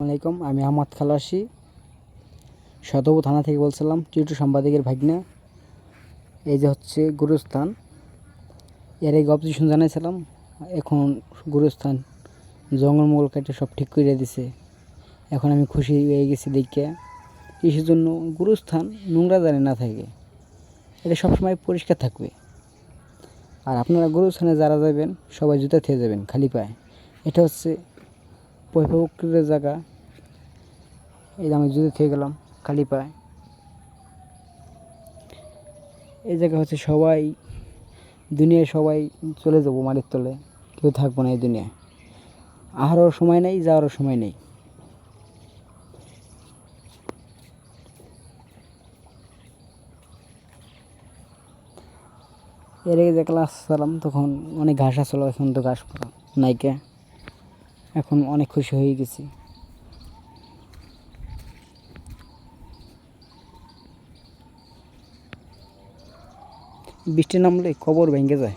আলাইকুম, আমি আহমদ খালাসি, সদব থানা থেকে বলছিলাম, টিটু সাংবাদিকের ভাগ্নে। এই যে হচ্ছে গুরুস্থান, এর এই অবজেকশন জানাইছিলাম, এখন গুরুস্থান জঙ্গলমঙ্গল কেটে সব ঠিক করে দিছে। এখন আমি খুশি হয়ে গেছি দেখে। কিসের জন্য গুরুস্থান নোংরা জানে না থাকে, এটা সবসময় পরিষ্কার থাকবে। আর আপনারা গুরুস্থানে যারা যাবেন, সবাই জুতা থেকে যাবেন, খালি পায়ে। এটা হচ্ছে পরিপক্রের জায়গা। এই আমি জুতো থেকে গেলাম, খালি পায়ে। এই জায়গা হচ্ছে সবাই, দুনিয়ায় সবাই চলে যাব মাটির তলে। কেউ থাকব না এই দুনিয়ায়। আহারও সময় নেই, যাওয়ারও সময় নেই। এর আগে যে ক্লাস চালাম তখন অনেক ঘাস আসলো এখন তো ঘাস নাইকে এখন অনেক খুশি হয়ে গেছি। বৃষ্টি নামলে কবর ভেঙে যায়।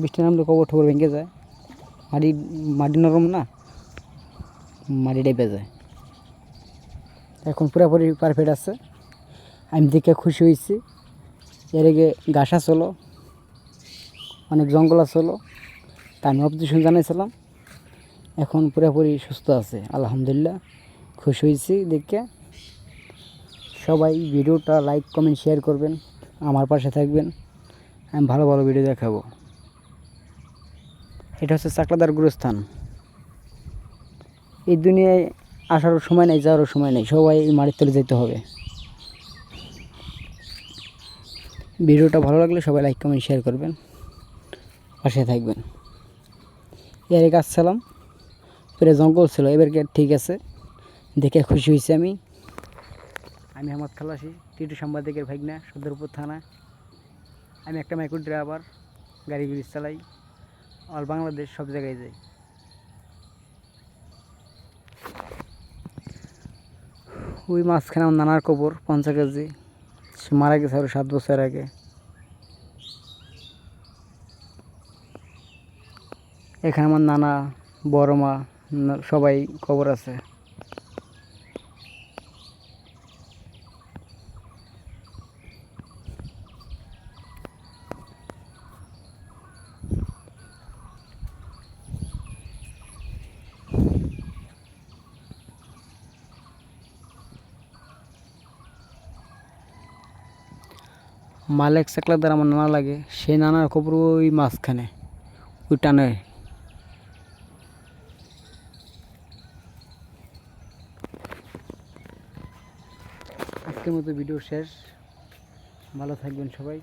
বৃষ্টি নামলে কবর টবর ভেঙে যায়। মাটি মাটি নরম না, মাটি ডেপে যায়। এখন পুরোপুরি পারফেক্ট আছে। আমি দেখে খুশি হয়েছি। এর আগে ঘাস আসলো অনেক জঙ্গল আসলো তা আমি অবজেকশন জানাইছিলাম। এখন পুরোপুরি সুস্থ আছে, আলহামদুলিল্লাহ, খুশি হয়েছি দেখে। সবাই ভিডিওটা লাইক কমেন্ট শেয়ার করবেন, আমার পাশে থাকবেন। আমি ভালো ভালো ভিডিও দেখাবো। এটা হচ্ছে চাকলাদার গুরুস্থান। এই দুনিয়ায় আসারও সময় নেই যাওয়ারও সময় নেই, সবাই এই মাটির তলে যেতে হবে। ভিডিওটা ভালো লাগলে সবাই লাইক কমেন্ট শেয়ার করবেন। পাশে থাকবেন। এর গাছ ছিলাম পরে জঙ্গল ছিল, এবার ঠিক আছে? দেখে খুশি হয়েছি আমি। আমি আহমদ খালাসি, টিটু সাংবাদিকের ভাগনা, সদরপুর থানা। আমি একটা মাইক্রো ড্রাইভার, গাড়ি গুড়ি চালাই। অল বাংলাদেশ সব জায়গায় যাই। ওই মাঝখানে আমার নানার কবর, পঞ্চাশ কেজি। মারা গেছে আরও সাত বছর আগে। এখানে আমার নানা, বড় মা সবাই কবর আছে। মালেক চাকলাদার আমার নানা লাগে, সেই নানার খবর ওই মাঝখানে, ওই টানে। আজকের মতো ভিডিও শেষ। ভালো থাকবেন সবাই।